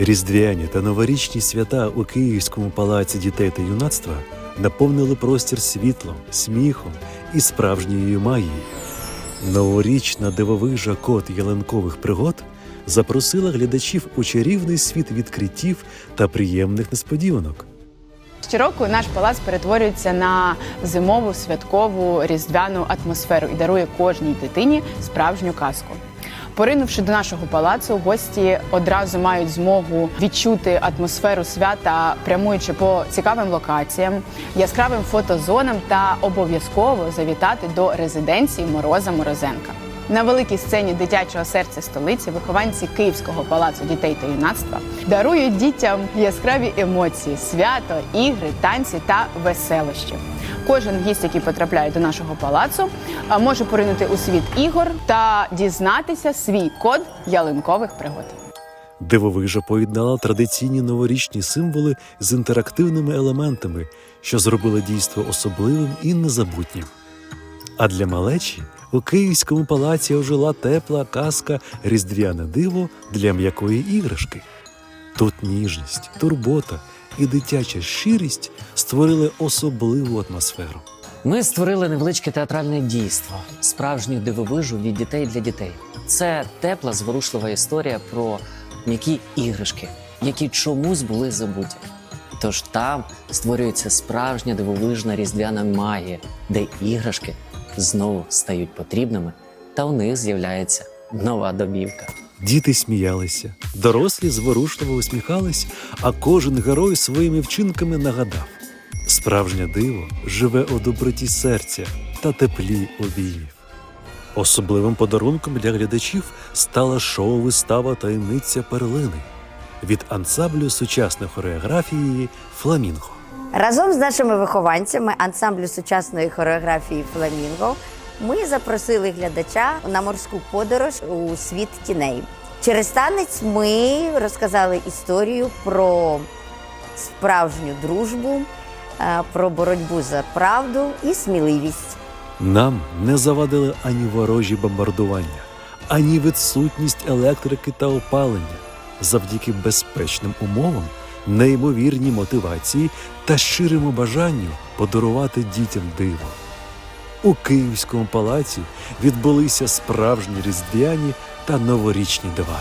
Різдвяні та новорічні свята у Київському палаці дітей та юнацтва наповнили простір світлом, сміхом і справжньою магією. Новорічна дивовижа кот ялинкових пригод запросила глядачів у чарівний світ відкриттів та приємних несподіванок. Щороку наш палац перетворюється на зимову святкову різдвяну атмосферу і дарує кожній дитині справжню казку. Поринувши до нашого палацу, гості одразу мають змогу відчути атмосферу свята, прямуючи по цікавим локаціям, яскравим фотозонам та обов'язково завітати до резиденції Мороза Морозенка. На великій сцені дитячого серця столиці вихованці Київського палацу дітей та юнацтва дарують дітям яскраві емоції, свято, ігри, танці та веселощі. Кожен гість, який потрапляє до нашого палацу, може поринути у світ ігор та дізнатися свій код ялинкових пригод. Дивовижа поєднала традиційні новорічні символи з інтерактивними елементами, що зробили дійство особливим і незабутнім. А для малечі у Київському палаці ожила тепла казка Різдвяне диво для м'якої іграшки. Тут ніжність, турбота і дитяча щирість створили особливу атмосферу. Ми створили невеличке театральне дійство, справжню дивовижу від дітей для дітей. Це тепла, зворушлива історія про м'які іграшки, які чомусь були забуті. Тож там створюється справжня дивовижна різдвяна магія, де іграшки знову стають потрібними, та у них з'являється нова домівка. Діти сміялися, дорослі зворушливо усміхались, а кожен герой своїми вчинками нагадав: справжнє диво живе у доброті серця та теплі обіймів. Особливим подарунком для глядачів стала шоу-вистава таємниця перлини від ансамблю сучасної хореографії Фламінго. Разом з нашими вихованцями ансамблю сучасної хореографії Фламінго ми запросили глядача на морську подорож у світ тіней. Через танець ми розказали історію про справжню дружбу, про боротьбу за правду і сміливість. Нам не завадили ані ворожі бомбардування, ані відсутність електрики та опалення. Завдяки безпечним умовам, неймовірній мотивації та щирому бажанню подарувати дітям диво. У Київському палаці відбулися справжні різдвяні та новорічні дива.